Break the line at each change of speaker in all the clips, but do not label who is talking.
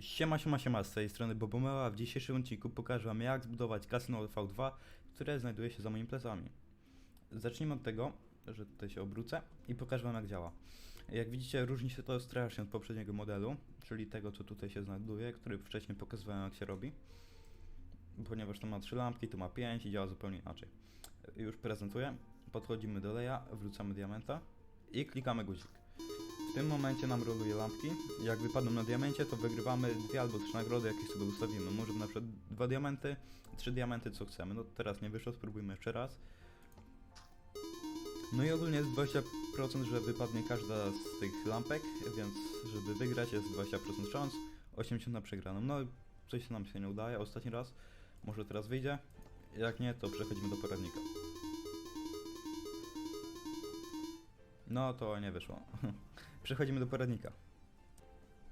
Siema, siema, siema, z tej strony Bobomela. W dzisiejszym odcinku pokażę wam jak zbudować kasyno V2, które znajduje się za moimi plecami. Zacznijmy od tego, że tutaj się obrócę i pokażę wam jak działa. Jak widzicie różni się to strasznie od poprzedniego modelu, czyli tego co tutaj się znajduje, który wcześniej pokazywałem jak się robi. Ponieważ to ma 3 lampki, tu ma 5 i działa zupełnie inaczej. Już prezentuję, podchodzimy do leja, wrzucamy diamenta i klikamy guzik. W tym momencie nam roluje lampki. Jak wypadną na diamencie, to wygrywamy dwie albo trzy nagrody, jakie sobie ustawimy. Możemy na przykład dwa diamenty, trzy diamenty, co chcemy. No teraz nie wyszło, spróbujmy jeszcze raz. No i ogólnie jest 20%, że wypadnie każda z tych lampek, więc żeby wygrać jest 20% szans, 80% na przegraną. No coś nam się nie udaje ostatni raz, może teraz wyjdzie. Jak nie, to przechodzimy do poradnika. No to nie wyszło. Przechodzimy do poradnika.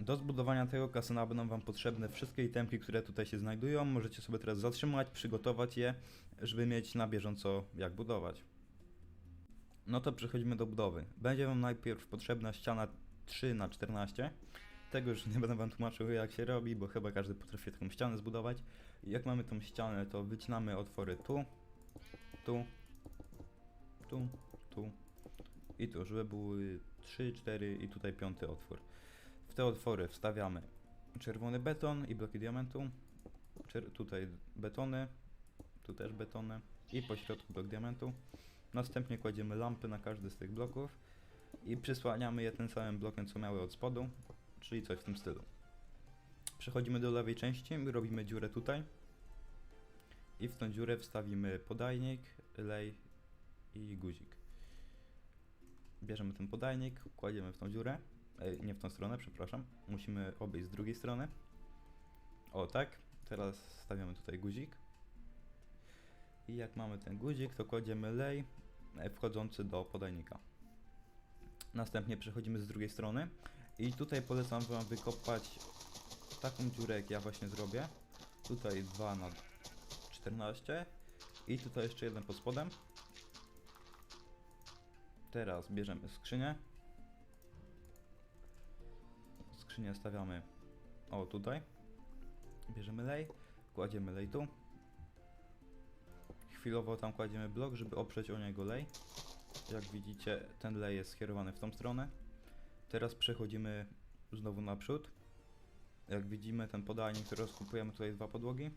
Do zbudowania tego kasyna będą Wam potrzebne wszystkie itemki, które tutaj się znajdują. Możecie sobie teraz zatrzymać, przygotować je, żeby mieć na bieżąco jak budować. No to przechodzimy do budowy. Będzie Wam najpierw potrzebna ściana 3 na 14 Tego już nie będę Wam tłumaczył jak się robi, bo chyba każdy potrafi taką ścianę zbudować. Jak mamy tą ścianę, to wycinamy otwory tu, tu, tu, tu, i tu, żeby były 3, 4 i tutaj piąty otwór. W te otwory wstawiamy czerwony beton i bloki diamentu. Czer tutaj betony, tu też betony i po środku blok diamentu. Następnie kładziemy lampy na każdy z tych bloków i przysłaniamy je tym samym blokiem, co miały od spodu, czyli coś w tym stylu. Przechodzimy do lewej części robimy dziurę tutaj. I w tą dziurę wstawimy podajnik, lej i guzik bierzemy ten podajnik, kładziemy w tą dziurę, nie w tą stronę, przepraszam, musimy obejść z drugiej strony. O tak, teraz stawiamy tutaj guzik. I jak mamy ten guzik, to kładziemy lej e, wchodzący do podajnika. Następnie przechodzimy z drugiej strony i tutaj polecam Wam wykopać taką dziurę, jak ja właśnie zrobię. Tutaj 2 na 14 i tutaj jeszcze jeden pod spodem. Teraz bierzemy skrzynię. Skrzynię stawiamy o tutaj. Bierzemy lej, kładziemy lej tu. Chwilowo tam kładziemy blok, żeby oprzeć o niego lej. Jak widzicie, ten lej jest skierowany w tą stronę. Teraz przechodzimy znowu naprzód. Jak widzimy, ten podajnik, rozkupujemy tutaj dwa podłogi.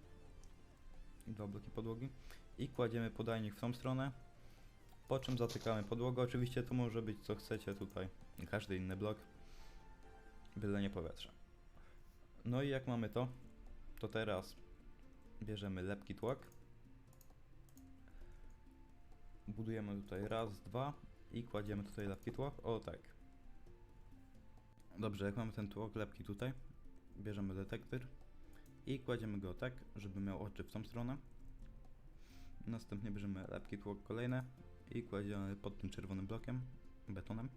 Dwa bloki podłogi. I kładziemy podajnik w tą stronę po czym zatykamy podłogę. Oczywiście to może być co chcecie tutaj, każdy inny blok, byle nie powietrze. No i jak mamy to, to teraz bierzemy lepki tłok. Budujemy tutaj raz, dwa i kładziemy tutaj lepki tłok. O tak. Dobrze, jak mamy ten tłok lepki tutaj, bierzemy detektor i kładziemy go tak, żeby miał oczy w tą stronę. Następnie bierzemy lepki tłok kolejne i kładziemy pod tym czerwonym blokiem, betonem.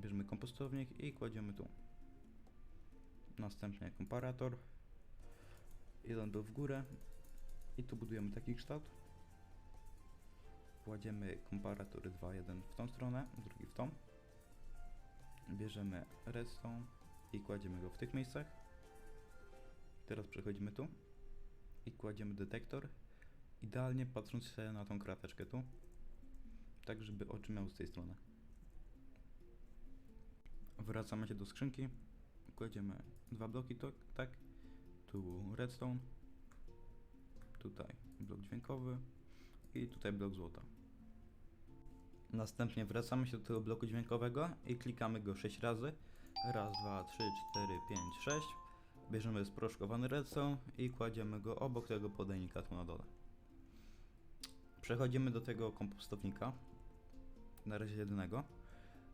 Bierzemy kompostownik i kładziemy tu. Następnie komparator. Jeden był w górę i tu budujemy taki kształt. Kładziemy komparatory 2, jeden w tą stronę, drugi w tą. Bierzemy redstone i kładziemy go w tych miejscach. Teraz przechodzimy tu i kładziemy detektor. Idealnie patrząc się na tą krateczkę tu tak żeby oczy miał z tej strony. Wracamy się do skrzynki, kładziemy dwa bloki, to, tak, tu redstone, tutaj blok dźwiękowy i tutaj blok złota. Następnie wracamy się do tego bloku dźwiękowego i klikamy go 6 razy. Raz, dwa, trzy, cztery, pięć, sześć. Bierzemy sproszkowany redstone i kładziemy go obok tego podajnika tu na dole. Przechodzimy do tego kompostownika, na razie jedynego.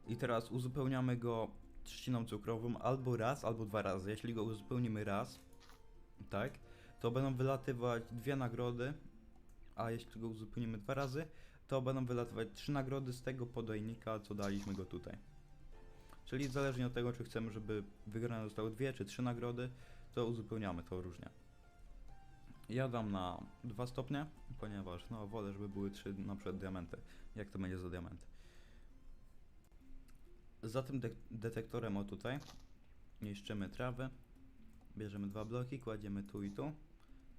I teraz uzupełniamy go trzciną cukrową albo raz, albo dwa razy. Jeśli go uzupełnimy raz, tak, to będą wylatywać dwie nagrody, a jeśli go uzupełnimy dwa razy, to będą wylatywać trzy nagrody z tego podajnika, co daliśmy go tutaj. Czyli zależnie od tego, czy chcemy, żeby wygrane zostały dwie czy trzy nagrody, to uzupełniamy to różnie. Ja dam na 2 stopnie, ponieważ no wolę, żeby były 3 na przykład diamenty. Jak to będzie za diamenty? Za tym de detektorem o tutaj niszczymy trawę, bierzemy dwa bloki, kładziemy tu i tu,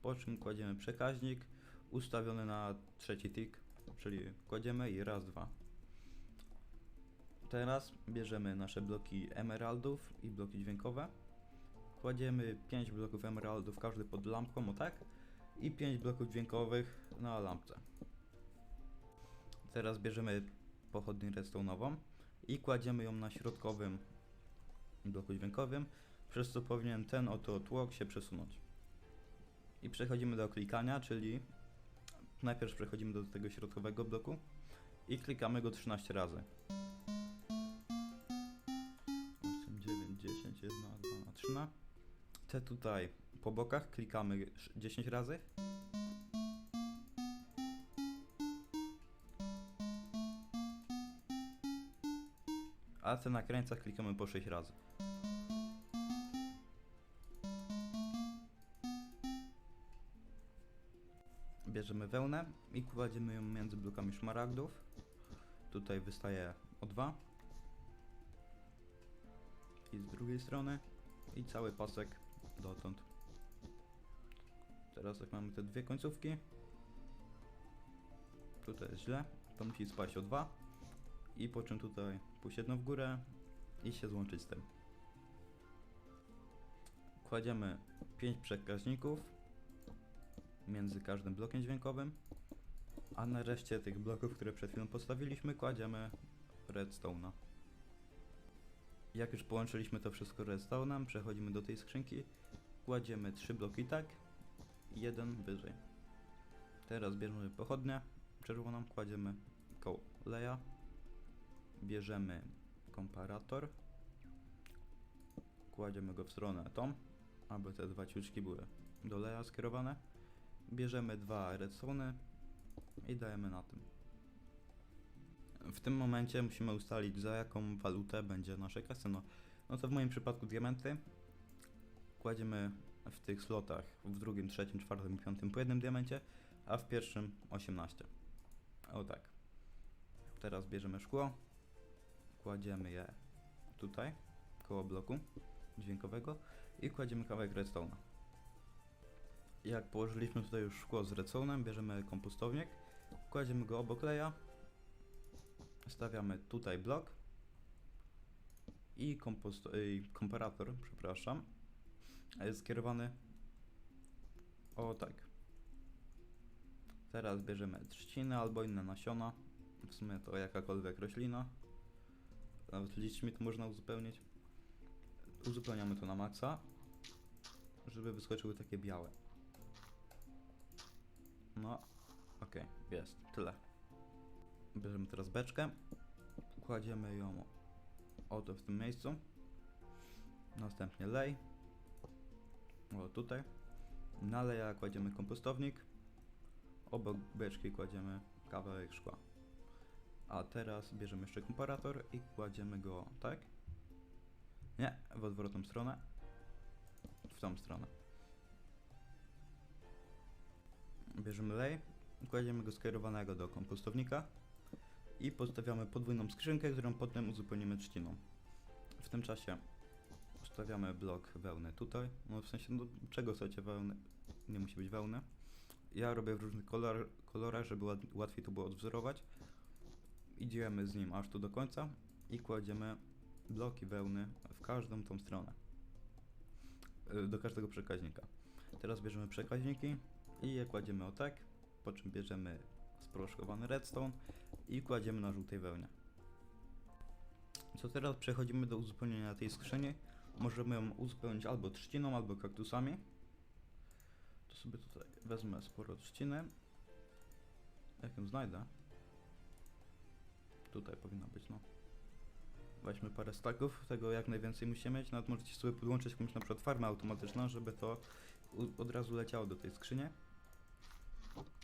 po czym kładziemy przekaźnik ustawiony na trzeci tick, czyli kładziemy i raz, dwa. Teraz bierzemy nasze bloki emeraldów i bloki dźwiękowe. Kładziemy 5 bloków emeraldów, każdy pod lampką, o tak, i 5 bloków dźwiękowych na lampce. Teraz bierzemy pochodnię redstone'ową i kładziemy ją na środkowym bloku dźwiękowym, przez co powinien ten oto tłok się przesunąć. I przechodzimy do klikania, czyli najpierw przechodzimy do tego środkowego bloku i klikamy go 13 razy. 8, 9, 10, 1, 2, 3. Te tutaj po bokach klikamy sz- 10 razy. A te na krańcach klikamy po 6 razy. Bierzemy wełnę i kładziemy ją między blokami szmaragdów. Tutaj wystaje o 2. I z drugiej strony. I cały pasek dotąd. Teraz jak mamy te dwie końcówki. Tutaj jest źle. To musi spaść o 2. I po czym tutaj pójść jedno w górę i się złączyć z tym. Kładziemy 5 przekaźników między każdym blokiem dźwiękowym, a na reszcie tych bloków, które przed chwilą postawiliśmy, kładziemy redstone'a. Jak już połączyliśmy to wszystko redstone'em, przechodzimy do tej skrzynki, kładziemy 3 bloki tak, jeden wyżej. Teraz bierzemy pochodnię czerwoną, kładziemy koło leja, bierzemy komparator, kładziemy go w stronę tą, aby te dwa ciuczki były do leja skierowane. Bierzemy dwa redstone i dajemy na tym. W tym momencie musimy ustalić za jaką walutę będzie nasze kasyno. No to w moim przypadku diamenty. Kładziemy w tych slotach w drugim, trzecim, czwartym piątym po jednym diamencie, a w pierwszym 18. O tak. Teraz bierzemy szkło, kładziemy je tutaj, koło bloku dźwiękowego i kładziemy kawałek redstone'a. Jak położyliśmy tutaj już szkło z redstone'em, bierzemy kompostownik, kładziemy go obok leja, stawiamy tutaj blok i kompost, komparator, przepraszam, jest skierowany o tak. Teraz bierzemy trzciny albo inne nasiona, w sumie to jakakolwiek roślina, nawet liśćmi to można uzupełnić. Uzupełniamy to na maksa, żeby wyskoczyły takie białe. No, okej, jest, tyle. Bierzemy teraz beczkę, kładziemy ją oto w tym miejscu, następnie lej, o tutaj, na leja kładziemy kompostownik, obok beczki kładziemy kawałek szkła. A teraz bierzemy jeszcze komparator i kładziemy go tak? Nie, w odwrotną stronę. W tą stronę. Bierzemy lej, kładziemy go skierowanego do kompostownika i postawiamy podwójną skrzynkę, którą potem uzupełnimy trzciną. W tym czasie ustawiamy blok wełny tutaj. No w sensie, no, czego chcecie wełny? Nie musi być wełny. Ja robię w różnych kolor, kolorach, żeby łat- łatwiej to było odwzorować. Idziemy z nim aż tu do końca i kładziemy bloki wełny w każdą tą stronę. Y, Do każdego przekaźnika. Teraz bierzemy przekaźniki i je kładziemy o tak, po czym bierzemy sproszkowany redstone i kładziemy na żółtej wełnie. Co teraz przechodzimy do uzupełnienia tej skrzyni. Możemy ją uzupełnić albo trzciną, albo kaktusami. To sobie tutaj wezmę sporo trzciny. Jak ją znajdę. Tutaj powinno być, no. Weźmy parę staków, tego jak najwięcej musimy mieć. Nawet możecie sobie podłączyć jakąś na przykład farmę automatyczną, żeby to od razu leciało do tej skrzyni.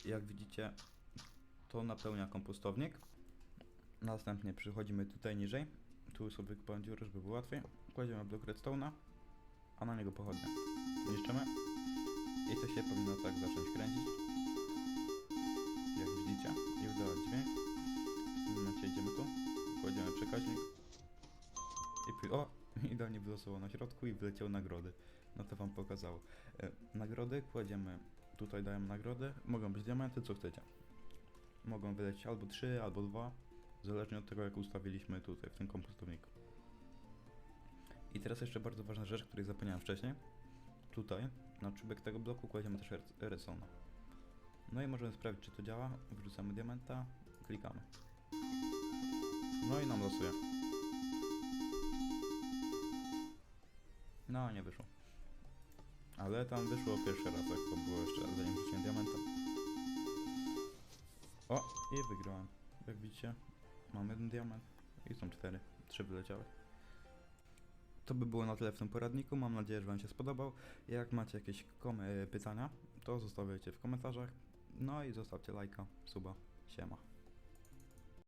Jak widzicie, to napełnia kompostownik. Następnie przychodzimy tutaj niżej. Tu sobie wykopałem dziurę, żeby było łatwiej. Kładziemy blok redstone'a, a na niego pochodnie. Niszczymy. I to się powinno tak zacząć kręcić. Jak widzicie. I wydawać dźwięk. Idealnie wylosował na środku i wyleciał nagrody. No to wam pokazało. E, nagrody kładziemy, tutaj dajemy nagrody. Mogą być diamenty, co chcecie. Mogą wylecieć albo 3, albo 2. Zależnie od tego, jak ustawiliśmy tutaj, w tym kompostowniku. I teraz jeszcze bardzo ważna rzecz, której zapomniałem wcześniej. Tutaj, na czubek tego bloku kładziemy też redstone'a. No i możemy sprawdzić, czy to działa. Wrzucamy diamenta, klikamy. No i nam losuje. No, nie wyszło. Ale tam wyszło pierwszy raz, jak to było jeszcze zanim wrzuciłem diamenta. O, i wygrałem. Jak widzicie, mam jeden diament i są cztery. Trzy wyleciały. To by było na tyle w tym poradniku. Mam nadzieję, że Wam się spodobał. Jak macie jakieś e, pytania, to zostawiajcie w komentarzach. No i zostawcie lajka, suba. Siema.